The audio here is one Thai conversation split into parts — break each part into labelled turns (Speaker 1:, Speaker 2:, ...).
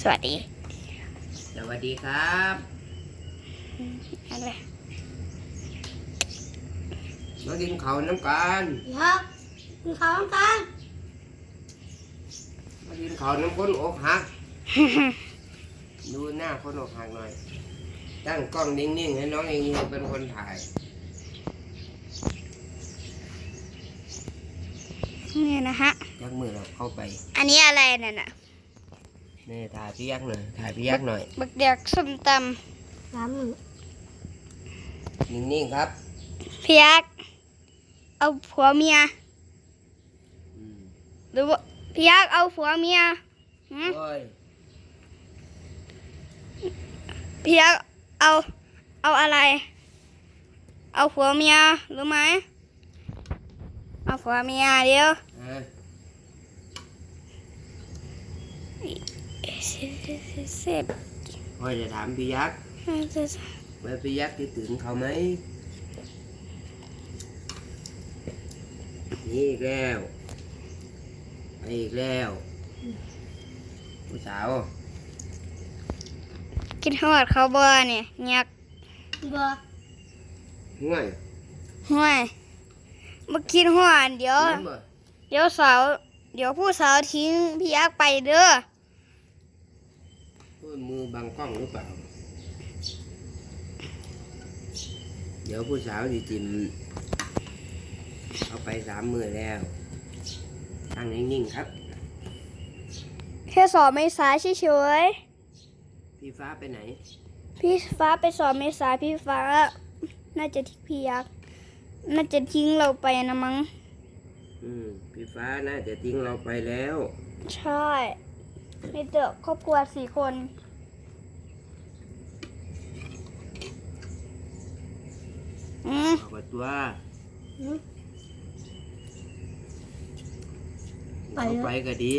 Speaker 1: สวัสดี
Speaker 2: สวัสดีครับ
Speaker 1: อะไร
Speaker 2: มากินข้าวน้ำกัน
Speaker 3: ครับกินข้าวกัน
Speaker 2: มากินข้าวน้ำคนอกหัก ดูหน้าคนอกหักหน่อย ตั้งกล้องนิ่งๆให้น้องเองเป็นคนถ่าย
Speaker 1: นี่นะฮะ
Speaker 2: ยักมือเราเข้าไป
Speaker 1: อันนี้อะไรนั่นน่ะ
Speaker 2: นี่ถ่ายพี่ยักษ์หน่อยถ่ายพี่ยักษ์หน่อย
Speaker 1: บักเดียกส้มต
Speaker 3: น้ำมือ
Speaker 2: นิ่งๆครับำ
Speaker 1: พี่ยักษ์เอาผัวเมีย
Speaker 2: อืม
Speaker 1: หรือว่าพี่ยักษ์เอาผัวเมียหืม
Speaker 2: โอ้ย
Speaker 1: พี่ยักษ์เอาเอาอะไร เอาผัวเมียรู้ไหมเอาผัวเมียเดียว
Speaker 2: อะ
Speaker 1: เสร็จ
Speaker 2: พ่อจะถามพี่ยักษ์ว่าพี่ยักษ์คิดถึงเขาไหมนี่อีกแล้วไปอีกแล้วผู้สาว
Speaker 1: กินหอดเขาบ่เนี่ยเงียก
Speaker 3: บ่
Speaker 2: ห่วย
Speaker 1: ห่วยมากินหอดเดี๋ยว
Speaker 2: เห็นบ่
Speaker 1: เดี๋ยวสาว เดี๋ยวผู้สาวทิ้งพี่ยักษ์ไปเด้อ
Speaker 2: โอ้ย มือบังกล้องหรือเปล่า เดี๋ยวผู้สาวดิจิมเอาไปสามมือแล้วตั้งนิ่งๆครับ
Speaker 1: แค่สอบเมษาเฉย
Speaker 2: พี่ฟ้าไปไหน
Speaker 1: ๆพี่ฟ้าไปสอบเมษาพี่ฟ้า น่าจะทิ้งพี่ยักษ์น่าจะทิ้งเราไปนะมั้ง
Speaker 2: อืม พี่ฟ้าน่าจะทิ้งเราไปแล้ว
Speaker 1: ใช่ มีแต่ครอบครัวสี่คน อืม
Speaker 2: เอากับตัว
Speaker 3: ไป
Speaker 2: เอา
Speaker 3: แล้ว
Speaker 2: ไปก็ดี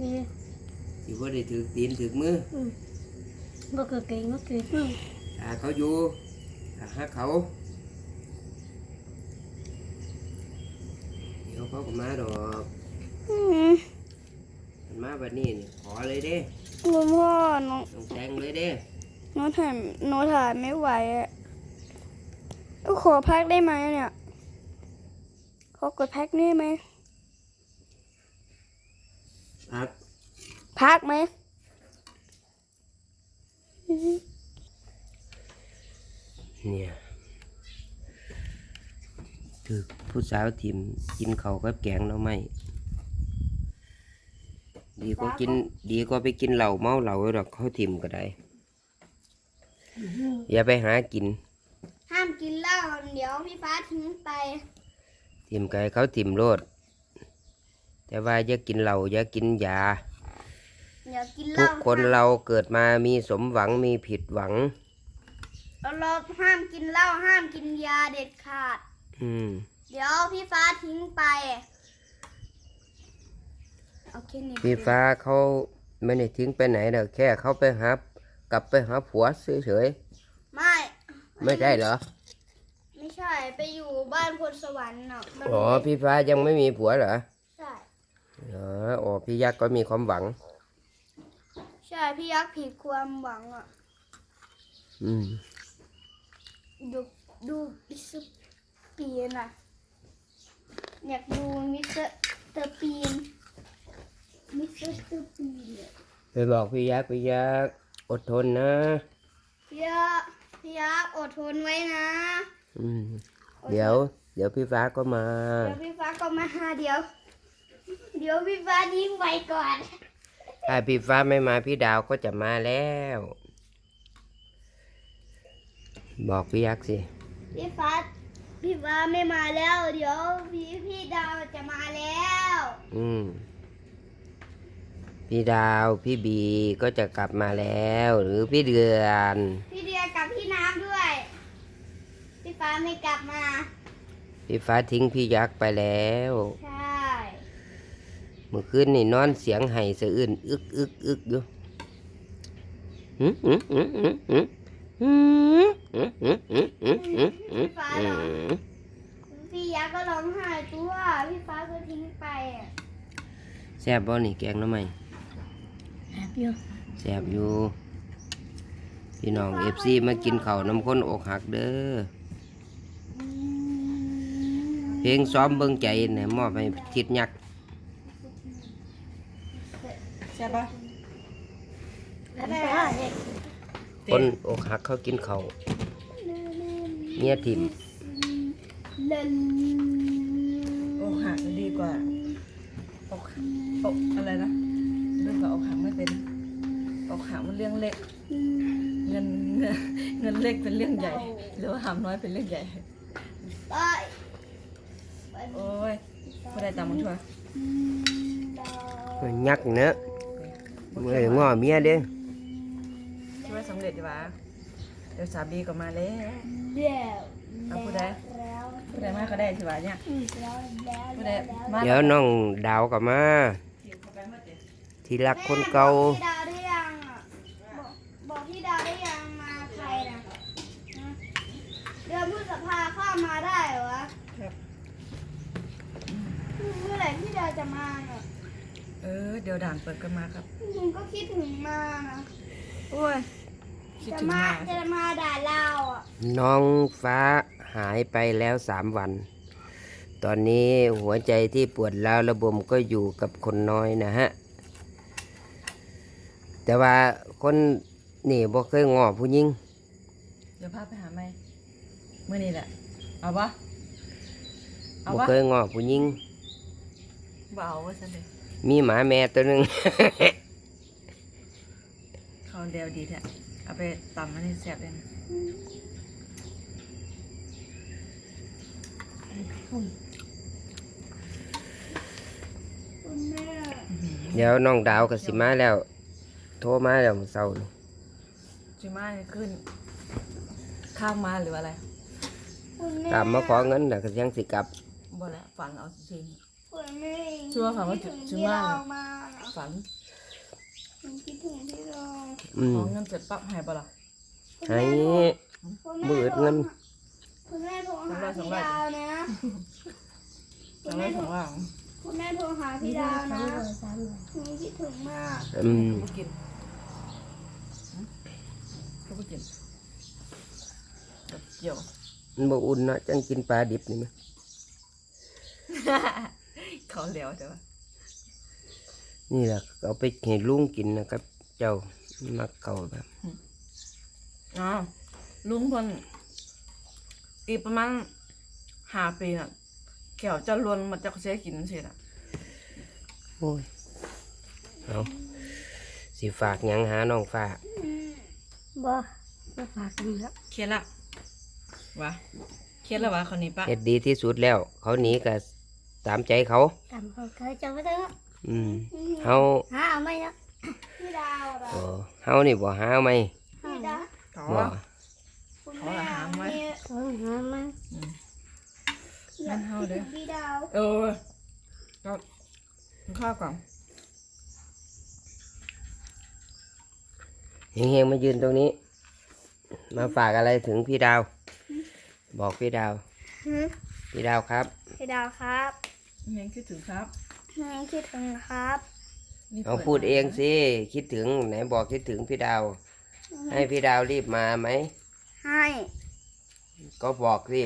Speaker 3: นี่
Speaker 2: สิว่าได้ถือตีนถือมือ
Speaker 3: บ่เกิดเก่งบ่เกิดอืม
Speaker 2: ถ้าเขาอยู่ถ้าหาเขาเดี๋ยวเขาก็มาดอก
Speaker 1: อื ม
Speaker 2: มันมาแบบนี้นี่ขอเลยเด้
Speaker 1: คุณพ่อหนู
Speaker 2: ต้องแต่งเลยเด้
Speaker 1: หนูถ่ายหนูถ่ายไม่ไหวอะขอพักได้ไหมเนี่ยขอกดพักได้ไหม
Speaker 2: พัก
Speaker 1: พักไหม
Speaker 2: เนี่ยถือผู้สาวทีมกินเขาวกับแกงหน่อไม้ ดีกว่ากิน ดีกว่าไปกินเหล้าเมาเหล้าดอกเขาทิมก็ได้ อย่าไปหากิน
Speaker 1: ห้ามกินเหล้าเดี๋ยวพี่ฟ้าทิ้งไป
Speaker 2: ทิมไก่เขาทิมโลด แต่ว่าอย่ากินเหล้าอย่ากินยา
Speaker 1: เดี๋ยวกินเห
Speaker 2: ทุ
Speaker 1: ล้าก
Speaker 2: คนเราเกิดมามีสมหวังมีผิดหวัง
Speaker 1: เราเราห้ามกินเหล้าห้ามกินยาเด็ดขาด
Speaker 2: อืม
Speaker 1: เดี๋ยวพี่ฟ้าทิ้งไป โอเคนี่
Speaker 2: พี่ฟ้าเขาไม่ได้ทิ้งไปไหนเด้อแค่เขาไปหากลับไปหาผัวเฉย
Speaker 1: ไม่
Speaker 2: ๆไม่ใช่เหรอ
Speaker 1: ไม่ใช่ ไปอยู่บ้านพลสวรรค์เนาะมัน
Speaker 2: อ๋อพี่ฟ้ายังไม่มีผัวเหรอ
Speaker 1: ใช่
Speaker 2: อ๋ออ๋อพี่ยักษ์ก็มีความหวัง
Speaker 1: ใช่ พี่ยักษ์ผิดความหวังอะ
Speaker 2: อืม
Speaker 1: ดูดูมิสเตอร์ปีนอะ อยากดูมิสเตอร์เตอร์ปีน มิสเตอร์เตอร์ปีนเนี่ย
Speaker 2: ไปบอกพี่ยักษ์พี่ยักษ์อดทนนะ
Speaker 1: พี่ยักษ์พี่ยักษ์อดทนไว้นะ
Speaker 2: อืมเดี๋ยว เดี๋ยวพี่ฟ้าก็มา
Speaker 1: เดี๋ยวพี่ฟ้าก็มาหาเดี๋ยว เดี๋ยวพี่ฟ้าทิ้งไปก่อน
Speaker 2: ถ้าพี่ฟ้าไม่มาพี่ดาวก็จะมาแล้ว บอกพี่ยักษ์สิ
Speaker 1: พี่ฟ้าพี่ฟ้าไม่มาแล้ว เดี๋ยวพี่พี่ดาวจะมาแล้ว
Speaker 2: อืม พี่ดาวพี่บีก็จะกลับมาแล้ว หรือพี่เดือน
Speaker 1: พี่เดียกับพี่น้ำด้วย พี่ฟ้าไม่กลับมา
Speaker 2: พี่ฟ้าทิ้งพี่ยักษ์ไปแล้ว
Speaker 1: ใช่
Speaker 2: เมื่อคืนนี่นอนเสียงไห้สะอื้นอึกอึกอึกอยู่หืมหืมหืมหืมหืมหืมหืมหืมหืมหืมหืมหืมหืม
Speaker 1: พี่ยักษ์ก็ร้องไห้ตัว พี่ฟ้าก็ทิ้งไปอะ
Speaker 2: แซ่บบ่นี่แกงหน้ำไหม
Speaker 3: แอบอยู่
Speaker 2: อแซ่บอยู่ พี่น้องเอฟซีมากินข้าวน้ำข้นอกหักเด้อ เพลงซ้อมเบิ่งใจเนี่ยมอบให้ทิดยักษ์
Speaker 4: ใช่ปะ
Speaker 3: แล้วไปหาเด็ก
Speaker 2: คนอกหักเขากินข้าวเมียถิ่ม
Speaker 4: อกหักดีกว่าอกอกอะไรนะ เรื่องกับอกหักไม่เป็นอกหักมันเรื่องเล็กเงินเงินเงินเล็กเป็นเรื่องใหญ่ หรือว่าหามน้อยเป็นเรื่องใหญ่
Speaker 1: ไป
Speaker 4: โอ้ยไม่ได้ตามมันทั่ว
Speaker 2: ยักษ์เนอะเมื่อยง้อเมียเด้อ
Speaker 4: คิดว่าสำเร็จดีวะเดี๋ยวสามีก็มาแล้ว
Speaker 1: เดี๋ยว
Speaker 4: เอาผู้ใด
Speaker 1: แล้ว
Speaker 4: ผู้ใดมาก็ได้สิวะเนี่ย
Speaker 1: แล้วแล้ว
Speaker 4: ผู้ใดมา
Speaker 2: เดี๋ยวน้องดาวกลับมา ที่รักคนเก่า
Speaker 1: พี่ดาวได้ยังอะบอกบอกพี่ดาวได้ยังมาใครนะฮะเดือนพฤษภาข้ามมาได้เหรอวะ
Speaker 4: ครับ
Speaker 1: เมื่อไหร่พี่ดาวจะมาเนี่ย
Speaker 4: เออ เดี๋ยวด่านเปิดกันมาครับ
Speaker 1: ผมก็คิดถึงมานะ
Speaker 4: โอ้ย คิด
Speaker 1: จะ
Speaker 4: ถึง
Speaker 1: มา
Speaker 4: มา
Speaker 1: จะมาด่าเราอะ
Speaker 2: น้องฟ้าหายไปแล้วสามวัน ตอนนี้หัวใจที่ปวดร้าวระบมก็อยู่กับคนน้อยนะฮะ แต่ว่าคนนี่บ่เคยงอผู้หญิง
Speaker 4: เดี๋ยวพาไปหาไหมเมื่อนี้แหละ เอาปะเอา
Speaker 2: บ่
Speaker 4: ปะ
Speaker 2: เคยงอผู้หญิง
Speaker 4: บ่เอาว่าฉันเลย
Speaker 2: มีหมาแม่ตัวหนึง
Speaker 4: เขาเดียวดีแท้เอาไปตำมันให้แซ่บเลยนะ
Speaker 1: คุณแม่
Speaker 2: เดี๋ยวน้องดาวก็สิมาแล้ว โทรมาแล้วมื้อเช้านี่
Speaker 4: จิมาเนี่ยขึ้น ข้ามมาหรืออะไร
Speaker 1: คุณแม่
Speaker 2: กลับมาขอเงินแล้วก็ยังสิกลับ
Speaker 4: บ่แล้วฝันเอาจริง
Speaker 1: คุณแม่
Speaker 4: ชัวร์ค่ะว่า
Speaker 1: คิดถึง
Speaker 4: จะ
Speaker 1: พี่
Speaker 4: ว่า
Speaker 1: ดาวมานะ
Speaker 4: ฝัน
Speaker 1: ผมคิดถึงพี่ดาว
Speaker 2: อืม
Speaker 4: ของเงินเสร็จปั๊บหายไปละ
Speaker 2: ให้
Speaker 1: คุณแม่
Speaker 2: มืดเงิน
Speaker 1: คุณแม่โทรหา
Speaker 4: สอง
Speaker 1: พี่
Speaker 4: ร้อย
Speaker 1: ดาวนะ
Speaker 4: สองร้อยสองร้อย
Speaker 1: คุณแม่โทรหาพี่ดาวนะ
Speaker 3: สามเลย
Speaker 1: หนูคิดถึงมาก
Speaker 2: อืม
Speaker 4: ก็ กินก็กินแบบเกี่ยว
Speaker 2: มันบ่อุ่นเนาะจังกินปลาดิบนี่มั้ย
Speaker 4: เขาเหลวแต่ว่า
Speaker 2: นี่แหละเอาไปให้ลุงกินนะครับ เจ้ามักเก่าแบบ
Speaker 4: อ๋อลุงพลอีกประมาณห้าปีน่ะแขวจะลวนมาจากเสียกินเสร็จอะ
Speaker 2: โอ้ยเอาสิฝากหยังหาน้องฝาก
Speaker 3: บ่บ่ฝากกันแล้ว
Speaker 4: เครียดละวะเครียดแล้ววะคนนี้ปะ
Speaker 2: เฮ็ดดีที่สุดแล้ว เขาหนีก็ตามใจเขา
Speaker 3: ตามเขาเคยจะไม่ต้อง
Speaker 2: อืมเฮา
Speaker 3: หาเอาไหมเนาะ
Speaker 1: พี่ดาวเหรอ
Speaker 2: เออเฮานี่บ่หาไหม
Speaker 1: พี่ดาว
Speaker 4: ขอ
Speaker 2: บ่
Speaker 1: คุณแม่
Speaker 4: ขอหาไว้
Speaker 1: มี
Speaker 3: เขาหามา
Speaker 1: อยาก
Speaker 4: งั้นเฮา
Speaker 1: คิด
Speaker 4: เด้
Speaker 1: ถึ
Speaker 4: อ
Speaker 1: งพี่ดาว
Speaker 4: เออก็กินข้าวก่อน
Speaker 2: เฮงๆมายืนตรงนี้ มาฝากอะไรถึงพี่ดาว บอกพี่ดาว
Speaker 1: หือ
Speaker 2: พี่ดาวครับ
Speaker 1: พี่ดาวครับ
Speaker 4: ยังคิดถึงครับ
Speaker 1: แม่คิดถึงครับ
Speaker 4: นี่
Speaker 2: เอาพูดเองสิ คิดถึงไหนบอกคิดถึงพี่ดาว ให้พี่ดาวรีบมาไหม
Speaker 1: ให้
Speaker 2: ก็บอกสิ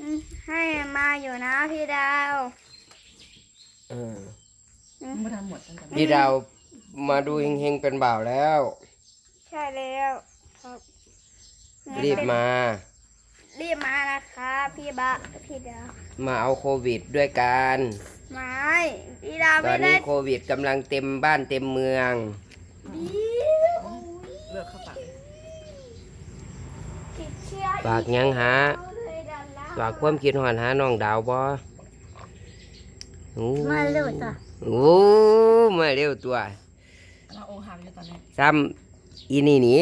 Speaker 1: อืมให้มาอยู่นะพี่ดาว
Speaker 2: เออ
Speaker 4: มึงมาทำหมดตั้งแต่
Speaker 2: พี่ดาวมาดูเฮงๆเป็นบ่าวแล้ว
Speaker 1: ใช่แล้วครับ
Speaker 2: รีบมา
Speaker 1: รีบมานะครับพี่บะพี่ดาว
Speaker 2: มาเอาโควิดด้วยกัน
Speaker 1: ไม่พี่ดาว
Speaker 2: ตอ
Speaker 1: ไม่
Speaker 2: น
Speaker 1: ได้
Speaker 2: นี้โควิดกำลังเต็มบ้านเต็มเมือง
Speaker 1: ดี
Speaker 4: เลือกเข้าปาก
Speaker 1: ติดเชื้อ
Speaker 2: ฝากหยังหา
Speaker 1: เอาเลยดันละ
Speaker 2: ฝากความคิดหอนหาน้องดาวบ่โอ้
Speaker 3: มาเร็วจ้ะ
Speaker 2: โอ้มาเร็วตัว
Speaker 4: เราโอหักอยู่ตอนนี้
Speaker 2: ซ้ำ อีนี่หนี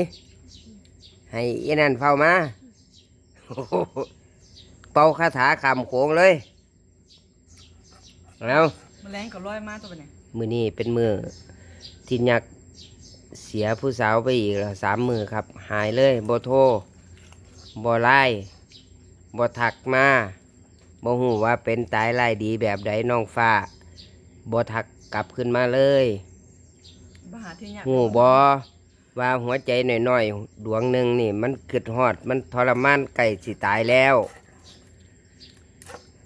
Speaker 2: ให้อีนั่นเฝ้ามาโอ้โหเป่าคาถาคำโขงเลยแล้ว
Speaker 4: แมลงกับร้อยมากตัวเนี่ย
Speaker 2: มือนี้เป็นมือที่ยักษ์เสียผู้สาวไปอีกแล้วสามมือครับ หายเลยบ่โทรบ่ไล่บ่ถักมาบ่หูว่าเป็นตายไล่ดีแบบใดน้องฟ้าบ่ถักกลับขึ้นมาเลย
Speaker 4: บมาหาที่ยาก
Speaker 2: หูบอ ว่าหัวใจหน่อยๆ ดวงหนึ่งนี่ มันกึดฮอด มันทรมานไก่สิตายแล้ว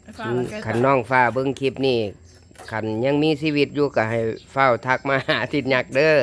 Speaker 4: ไอ้ฟ้าเราใกล้
Speaker 2: ขัน
Speaker 4: ตาย
Speaker 2: น้องฟ้าเบิ้งคลิปนี่ขันยังมีชีวิตอยู่ก็ให้เฝ้าทักมาหาทิดยักษ์เด้อ